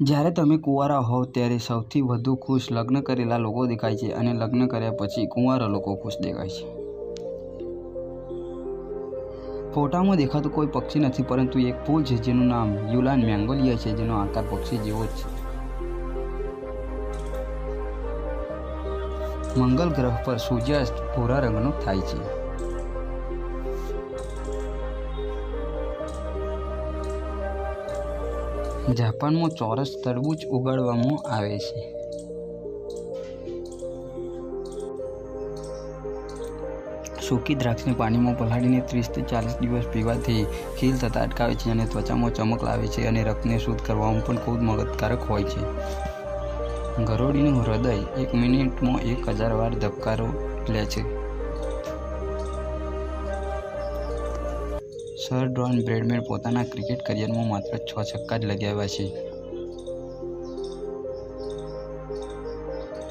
જ્યારે તમે કુંવારા હોવ ત્યારે સૌથી વધુ ખુશ લગ્ન કરેલા લોકો દેખાય છે અને લગ્ન કર્યા પછી કુંવારા લોકો ખુશ દેખાય છે. ફોટામાં દેખાતું કોઈ પક્ષી નથી, પરંતુ એક ફૂલ છે જેનું નામ યુલાન મેંગોલિયા છે, જેનો આકાર પક્ષી જેવો જ છે. મંગલ ગ્રહ પર સૂર્યાસ્ત ભૂરા રંગનો થાય છે. જાપાનમાં ચોરસ તરબૂચ ઉગાડવામાં આવે છે. સૂકી દ્રાક્ષને પાણીમાં પલાળીને ત્રીસથી ચાલીસ દિવસ પીવાથી ખીલ થતાં અટકાવે છે અને ત્વચામાં ચમક લાવે છે અને રક્તને શુદ્ધ કરવામાં પણ ખૂબ મદદકારક હોય છે. ગરોળીનું હૃદય એક મિનિટમાં એક હજાર વાર ધબકારો લે છે. સર ડ્રોન બ્રેડમેન પોતાના ક્રિકેટ કરિયરમાં માત્ર છ છક્કા જ લગાવ્યા છે.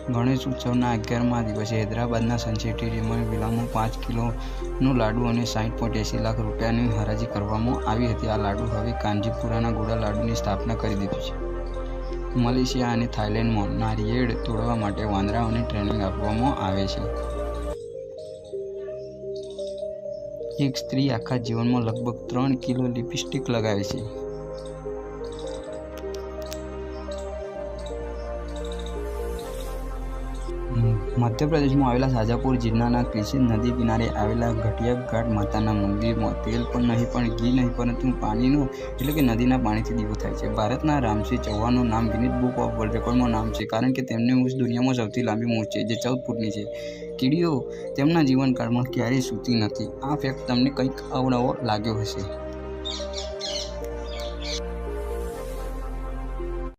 ગણેશ ઉત્સવના અગિયારમા દિવસે હૈદરાબાદના સનસેટેરિયમમાં વિલામો પાંચ કિલોનું લાડુ અને સાઠ પોઈન્ટ એંસી લાખ રૂપિયાની હરાજી કરવામાં આવી હતી. આ લાડુ હવે કાંજીપુરાના ગોળા લાડુની સ્થાપના કરી દીધું છે. મલેશિયા અને થાઇલેન્ડમાં નારિયેળ તોડવા માટે વાંદરાઓને ટ્રેનિંગ આપવામાં આવે છે. એક સ્ત્રી આખા જીવનમાં લગભગ ત્રણ કિલો લિપસ્ટિક લગાવે છે. મધ્યપ્રદેશમાં આવેલા શાજાપુર જિલ્લાના કૃષિ નદી કિનારે આવેલા ઘટિયા ઘાટ માતાના મંદિરમાં તેલ પણ નહીં, પણ ઘી નહીં, પરંતુ પાણીનો, એટલે કે નદીના પાણીથી દીવો થાય છે. ભારતના રામસિંહ ચૌહાણનું નામ ગિનિસ બુક ઓફ વર્લ્ડ રેકોર્ડમાં નામ છે, કારણ કે તેમની મૂછ દુનિયામાં સૌથી લાંબી મૂછ છે, જે ચૌદ ફૂટની છે. કીડીઓ તેમના જીવનકાળમાં ક્યારેય સૂતી નથી. આ ફેક્ટ તમને કંઈક અવનવો લાગ્યો હશે.